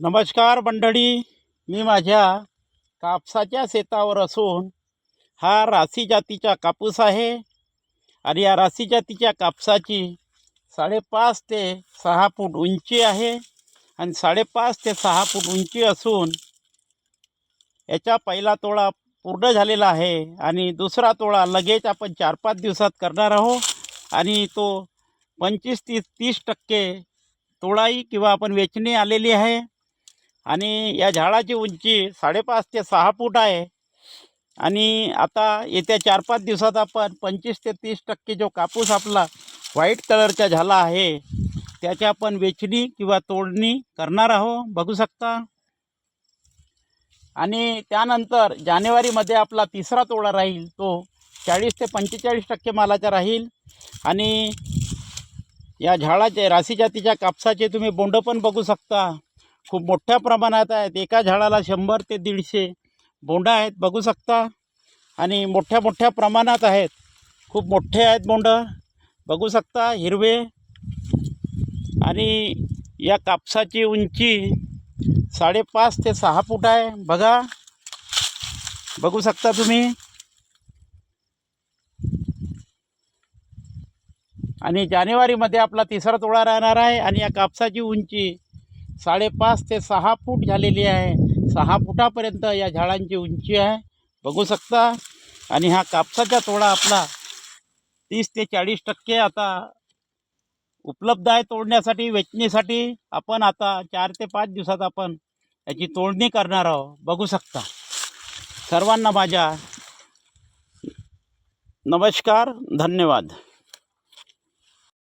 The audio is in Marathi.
नमस्कार मंडळी. मी माझ्या कापसाच्या शेतावर असून हा राशी जातीचा कापूस आहे आणि या राशी जातीच्या कापसाची साडेपाच ते सहा फूट उंची आहे आणि साडेपाच ते सहा फूट उंची असून याचा पहिला तोळा पूर्ण झालेला आहे आणि दुसरा तोळा लगेच आपण चार पाच दिवसात करणार आहोत आणि तो पंचवीस तीस तीस टक्के तोळाई किंवा आपण वेचणी आलेली आहे. आणि या झाडाची उंची साडेपाच ते सहा फूट आहे. आणि आता येत्या चार पाच दिवसात आपण पंचवीस ते तीस टक्के जो कापूस आपला व्हाईट कलरचा झाला आहे त्याची आपण वेचणी किंवा तोडणी करणार आहो बघू शकता. आणि त्यानंतर जानेवारीमध्ये आपला तिसरा तोडा राहील तो चाळीस ते पंचेचाळीस टक्के मालाचा राहील. आणि या झाडाचे राशी जातीच्या कापसाचे तुम्ही बोंड पण बघू शकता. खूप मोठ्या प्रमाणात आहेत. एका झाडाला शंभर ते दीडशे बोंडं आहेत बघू शकता. आणि मोठ्या मोठ्या प्रमाणात आहेत. खूप मोठे आहेत बोंड. बघू शकता हिरवे. आणि या कापसाची उंची साडेपाच ते सहा फूट आहे. बघा. बघू शकता तुम्ही. आणि जानेवारीमध्ये आपला तिसरा तोडा राहणार आहे. आणि या कापसाची उंची साडेपाच ते सहा फूट झालेली आहे. सहा फुटापर्यंत या झाडांची उंची आहे. बघू शकता. आणि हा कापसाचा तोडा आपला तीस ते चाळीस टक्के आता उपलब्ध आहे तोडण्यासाठी वेचणीसाठी. आपण आता चार ते पाच दिवसात आपण याची तोडणी करणार आहोत. बघू शकता. सर्वांना माझ्या नमस्कार धन्यवाद.